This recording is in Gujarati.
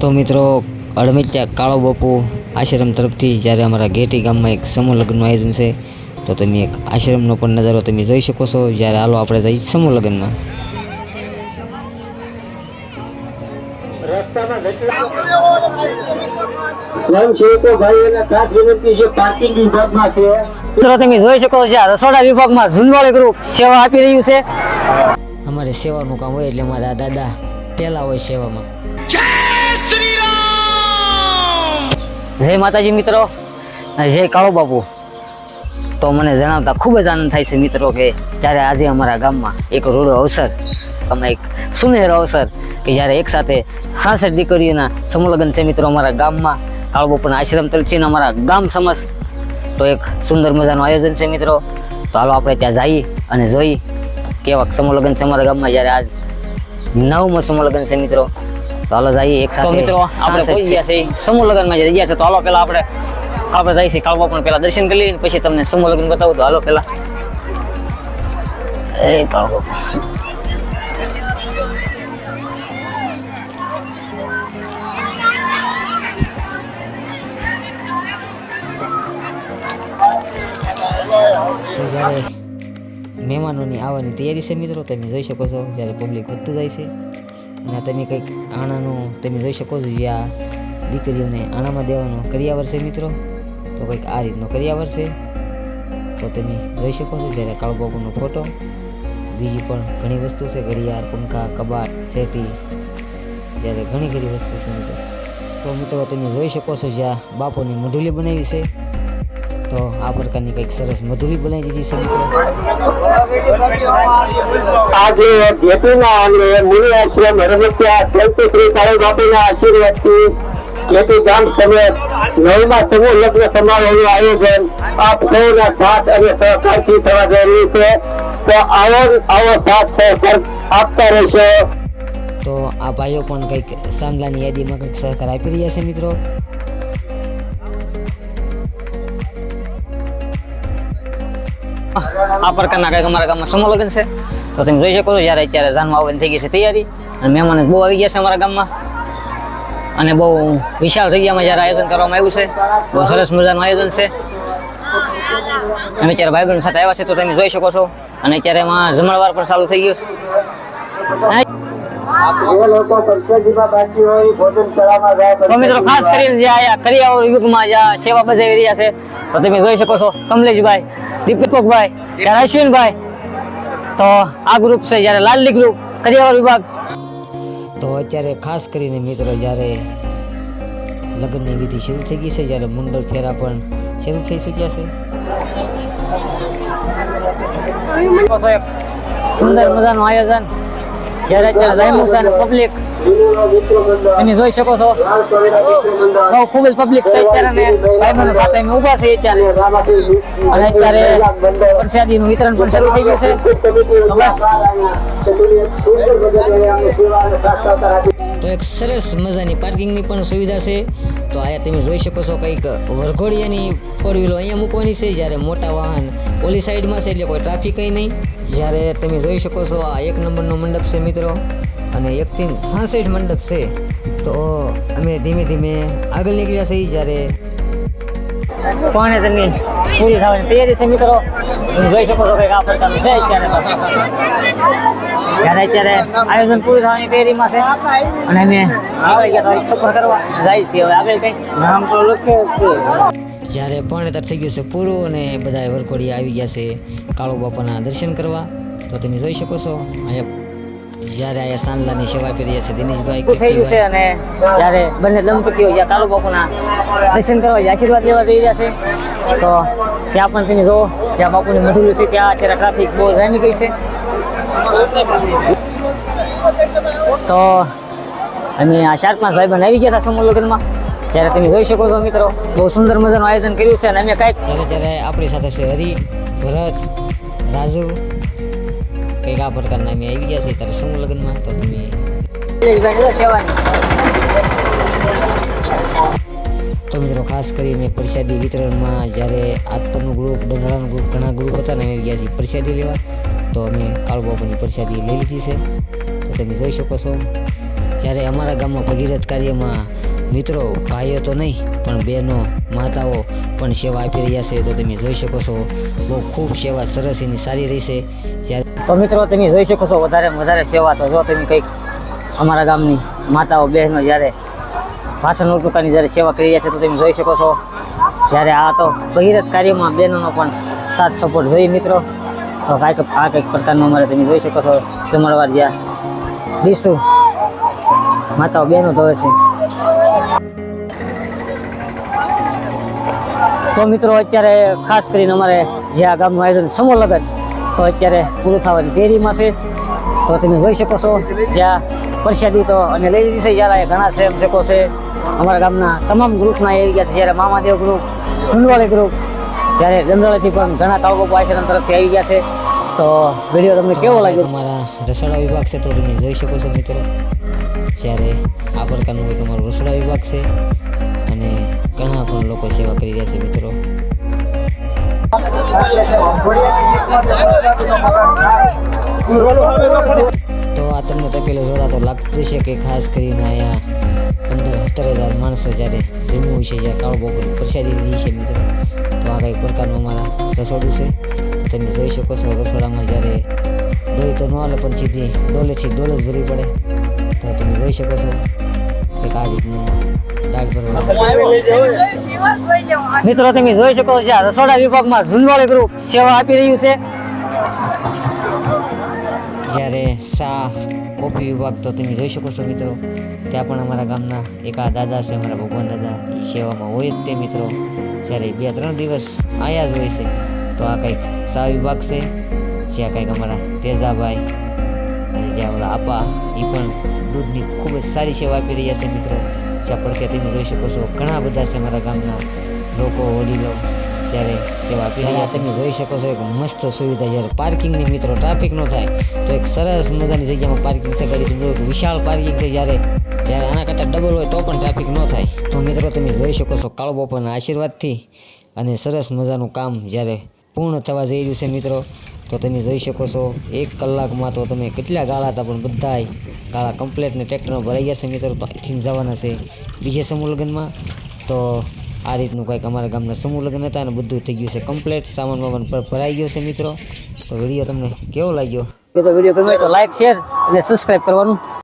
તો મિત્રો અડમિત્યા કાળો બાપુ આશ્રમ તરફથી જ્યારે અમારા ગેટી ગામમાં એક સમૂહ લગ્નનું આયોજન છે તો તમે એક આશ્રમનો પણ નજારો તમે જોઈ શકો છો. જ્યારે હાલો આપણે જઈએ સમૂહ લગ્નમાં. તમે જોઈ શકો છો રસોડા વિભાગમાં ઝુંડવાળી ગ્રુપ સેવા આપી રહ્યું છે. અમારે સેવાનું કામ હોય એટલે અમારા દાદા પહેલાં હોય સેવામાં. જય માતાજી મિત્રો. જય કાળો બાપુ. તો મને જણાવતા ખૂબ જ આનંદ થાય છે મિત્રો કે જ્યારે આજે અમારા ગામમાં એક રૂડો અવસર તમને એક સુનેહરો અવસર, કે જ્યારે એક સાથે સાસઠ દીકરીઓના સમૂહ છે મિત્રો અમારા ગામમાં, કાળો બાપુના આશ્રમ તરફથી અમારા ગામ સમસ તો એક સુંદર મજાનું આયોજન છે મિત્રો. તો હાલો આપણે ત્યાં જઈએ અને જોઈ કેવા સમૂહ છે અમારા ગામમાં. જ્યારે આજ નવમો સમૂહ છે મિત્રો. તો હાલો જઈએ એક સાથે. મિત્રો આપણે પહોંચી ગયા છે સમૂહ લગ્નમાં જે ગયા છે તો હાલો પેલા આપણે આપણે જઈએ છીએ કાળવા પણ પેલા દર્શન કરી લઈએ ને પછી તમને સમૂહ લગ્ન બતાવું તો હાલો પેલા એ કાળવો. તો જ્યારે મહેમાનોની આવવાની તૈયારી છે મિત્રો તમે જોઈ શકો છો જ્યારે પબ્લિક વધતું જાય છે. અને તમે કંઈક આણાનું તમે જોઈ શકો છો જે આ દીકરીઓને આણામાં દેવાનો કર્યા વર્ષે મિત્રો. તો કંઈક આ રીતનો કર્યા વર્ષે. તો તમે જોઈ શકો છો જ્યારે કાળુબાબુનો ફોટો. બીજી પણ ઘણી વસ્તુ છે, ઘડિયાળ, પંખા, કબાટ, સેટી. જ્યારે ઘણી ઘણી વસ્તુ છે મિત્રો. તો મિત્રો તમે જોઈ શકો છો જ્યાં બાપોની મઢુલી બનાવી છે. તો આ પ્રકારની કંઈક સરસ મધુરી બનાવી દીધી છે મિત્રો. આજે જેતુના અને મુનિ આશ્રમ હરમત્યા સંત શ્રી કાળુ બાપુના આશીર્વાદથી જેતુ ગામ સમેત નવમા સમૂહ લગ્ન સમારોહનું આયોજન આપ સૌના સાથ અને સહકારથી થવા જરૂરી છે. તો આવો આવો સાથ સહકાર આપતા રહેશો. તો આ ભાઈઓ પણ કંઈક સાંગલાની યાદીમાં કંઈક સહકાર આપી રહ્યા છે મિત્રો. આ પ્રકારના કંઈક અમારા ગામમાં સમૂહ લગ્ન છે. તો તમે જોઈ શકો છો, જ્યારે અત્યારે જાનમાં આવવાની થઈ ગઈ છે તૈયારી, અને મહેમાન બહુ આવી ગયા છે અમારા ગામમાં. અને બહુ વિશાળ જગ્યામાં જ્યારે આયોજન કરવામાં આવ્યું છે, બહુ સરસ મજાનું આયોજન છે. અમે અત્યારે ભાઈ બહેન સાથે આવ્યા છે, તો તમે જોઈ શકો છો. અને અત્યારે એમાં જમણવાર પણ ચાલુ થઈ ગયું છે. જે લોકો પંચાયતીમાં બાકી હોય ભોજન કરવામાં જાય તો મિત્રો ખાસ કરીને જે આયા કરિયાવર યુગમાં જે સેવા બજાવી રહ્યા છે તો તમે જોઈ શકો છો કમલેશભાઈ દીપકભાઈ ત્યારે અશ્વિનભાઈ તો આ ગ્રુપ છે જ્યારે લાલલી ગ્રુપ કરિયાવર વિભાગ. તો અત્યારે ખાસ કરીને મિત્રો જ્યારે લગ્નની વિધિ શરૂ થઈ ગઈ છે જ્યારે મંગળ ફેરા પણ શરૂ થઈ ચૂક્યા છે. સુંદર મજાનું આયોજન જ્યારે ત્યાં જામ્યું છે અને પબ્લિક તમે જોઈ શકો છો. બહુ ખૂબ જ પબ્લિક છે અત્યારે ને ભાઈબંધો સાથે અમે ઊભા છે અત્યારે. અને અત્યારે પ્રસાદીનું વિતરણ પણ શરૂ થઈ ગયું છે. બસ. તો એક સરસ મજાની પાર્કિંગની પણ સુવિધા છે. તો અહીંયા તમે જોઈ શકો છો કંઈક વરઘોડિયાની ફોર વ્હીલો અહીંયા મૂકવાની છે. જ્યારે મોટા વાહન ઓલી સાઈડમાં છે એટલે કોઈ ટ્રાફિક કંઈ નહીં. જ્યારે તમે જોઈ શકો છો આ એક નંબરનો મંડપ છે મિત્રો અને એકથી સાસઠ મંડપ છે. તો અમે ધીમે ધીમે આગળ નીકળ્યા છીએ જ્યારે કોને તેની પૂરી થવાની તૈયારી છે મિત્રો? તમે જોઈ શકો છો કંઈક આ પ્રકારનું છે અત્યારે તો. ત્યારે અત્યારે આયોજન પૂરું થવાની તૈયારીમાં છે. અને અમે આગળ ગયા તો સફર કરવા જાય છીએ. હવે આગળ કંઈક નામ તો લખે જ્યારે પરણેતર થઈ ગયું છે પૂરું અને બધા વરકોડી આવી ગયા છે કાળુ બાપાના દર્શન કરવા, તો તમે જોઈ શકો છો, અહીંયા જ્યારે અહીંયા સાંદલાની સેવા કરી છે દિનેશભાઈ થઈ ગયું છે અને જ્યારે બંને દંપતીઓ જ્યાં કાળુ બાપુના દર્શન કરવા આશીર્વાદ લેવા જઈ રહ્યા છે, તો ત્યાં પણ તમે જુઓ, જ્યાં બાપુની મઢુલી છે, ત્યાં અત્યારે ટ્રાફિક બહુ જામી ગઈ છે. તો અમે આ ચાર પાંચ ભાઈ બંધ આવી ગયા હતા સમૂહ લગ્નમાં. ત્યારે તમે જોઈ શકો છો મિત્રો બહુ સુંદર મજાનું આયોજન કર્યું છે અને અમે કાંઈક ત્યારે ત્યારે આપણી સાથે છે હરિ ભરત રાજુ કંઈક આ પ્રકારના અમે આવી ગયા છે ત્યારે શું લગ્નમાં? તો તમે તો મિત્રો ખાસ કરીને પ્રસાદી વિતરણમાં જ્યારે આત્મનું ગ્રુપ ડંગરાનું ગ્રુપ ઘણા ગ્રુપ હતા ને અમે ગયા છીએ પ્રસાદી લેવા. તો અમે કાળુબાપાની પ્રસાદી લઈ લીધી છે. તો તમે જોઈ શકો છો. જ્યારે અમારા ગામમાં ભગીરથ કાર્યમાં મિત્રો, ભાઈઓ તો નહીં, પણ બહેનો, માતાઓ પણ સેવા આપી રહ્યા છે, તો તમે જોઈ શકો છો, બહુ ખૂબ સેવા સરસ એની સારી રહી છે. જ્યારે તો મિત્રો, તમે જોઈ શકો છો, વધારે વધારે સેવા તો જો તમે કંઈક અમારા ગામની માતાઓ, બહેનો જ્યારે ભાષણ ઉટુકાની જ્યારે સેવા કરી રહ્યા છે, તો તમે જોઈ શકો છો, જ્યારે આ તો ભગીરથ કાર્યમાં બહેનોનો પણ સાથ સપોર્ટ જોઈએ મિત્રો. તો કાંઈક આ કંઈક પ્રકારનું અમારે તમે જોઈ શકો છો, જમણવાર જ્યાં દીસું માતાઓ બહેનો ધોવે છે. તો મિત્રો, અત્યારે ખાસ કરીને અમારે જે આ ગામનું આયોજન સમૂહ લગન, તો અત્યારે પૂરું થવાની તૈયારીમાં છે. તો તમે જોઈ શકો છો જ્યાં પ્રસાદી તો અને લઈ લીધી છે. જ્યારે ઘણા સ્વયંસેવકો છે. અમારા ગામના તમામ ગ્રુપના ગયા છે. જ્યારે મામાદેવ ગ્રુપ સુનવાળી ગ્રુપ, જ્યારે દંડોળેથી પણ ઘણા તાવકો આશ્રમ તરફથી આવી ગયા છે. તો વીડિયો તમને કેવો લાગ્યો? અમારા રસોડા વિભાગ છે, તો તમે જોઈ શકો છો મિત્રો. જ્યારે આ પ્રકારનું અમારો રસોડા વિભાગ છે લોકો સેવા કરી રહ્યા છે, મિત્રો. તો આ તમને તપેલું જોતા તો લાગતું છે કે ખાસ કરીને અહીંયા પંદર સત્તર હજાર માણસો જ્યારે જમવું છે જ્યાં કાળો બપોરની પ્રસાદી લીધી છે, મિત્રો. તો આ કંઈક પ્રકારનું અમારા રસોડું છે. તમે જોઈ શકો છો, રસોડામાં જ્યારે ડોઈ તો ન હાલે, પણ સીધી ડોલેથી ડોલ જ ભરવી પડે. તો તમે જોઈ શકો છો કંઈક આ રીતનું મિત્રો, તમે જોઈ શકો છો રસોડા વિભાગમાં ઝુનવાળી ગ્રુપ સેવા આપી રહ્યું છે. જ્યારે શા કોફી વિભાગ, તો તમે જોઈ શકો છો મિત્રો, ત્યાં પણ અમારા ગામના એક દાદા છે, અમારા ભગવાન દાદા એ સેવામાં હોય જ તે મિત્રો. જ્યારે બે ત્રણ દિવસ આયા જ હોય છે, તો આ કંઈક શા વિભાગ છે, જ્યાં કંઈક અમારા તેજાભાઈ અને જ્યાં ઓલા આપા એ પણ દૂધની ખૂબ જ સારી સેવા આપી રહ્યા છે મિત્રો. જ્યાં કે તમે જોઈ શકો છો. ઘણા બધા છે અમારા ગામના લોકો, વડીલો, જ્યારે સેવા આપી તમે જોઈ શકો છો, એક મસ્ત સુવિધા જ્યારે પાર્કિંગની મિત્રો, ટ્રાફિક ન થાય, તો એક સરસ મજાની જગ્યામાં પાર્કિંગ છે. કરી તમે જોયું વિશાળ પાર્કિંગ છે, જ્યારે જ્યારે આના કરતાં ડબલ હોય, તો પણ ટ્રાફિક ન થાય. તો મિત્રો, તમે જોઈ શકો છો કાળો બપોરના આશીર્વાદથી અને સરસ મજાનું કામ જ્યારે પૂર્ણ થવા જઈ રહ્યું છે મિત્રો. તો તમે જોઈ શકો છો, એક કલાકમાં તો તમે કેટલા ગાળા હતા, પણ બધાય ગાળા કમ્પ્લેટ ને ટ્રેક્ટરમાં ભરાઈ ગયા છે મિત્રો. તો અહીંથી જવાના છે બીજા સમૂહ લગ્નમાં તો આ રીતનું કંઈક અમારા ગામના સમૂહ લગ્ન હતા અને બધું થઈ ગયું છે કમ્પ્લેટ સામાન વામાન પર ભરાઈ ગયો છે મિત્રો. તો વીડિયો તમને કેવો લાગ્યો? વીડિયો ગમે તો લાઈક શેર અને સબસ્ક્રાઇબ કરવાનું.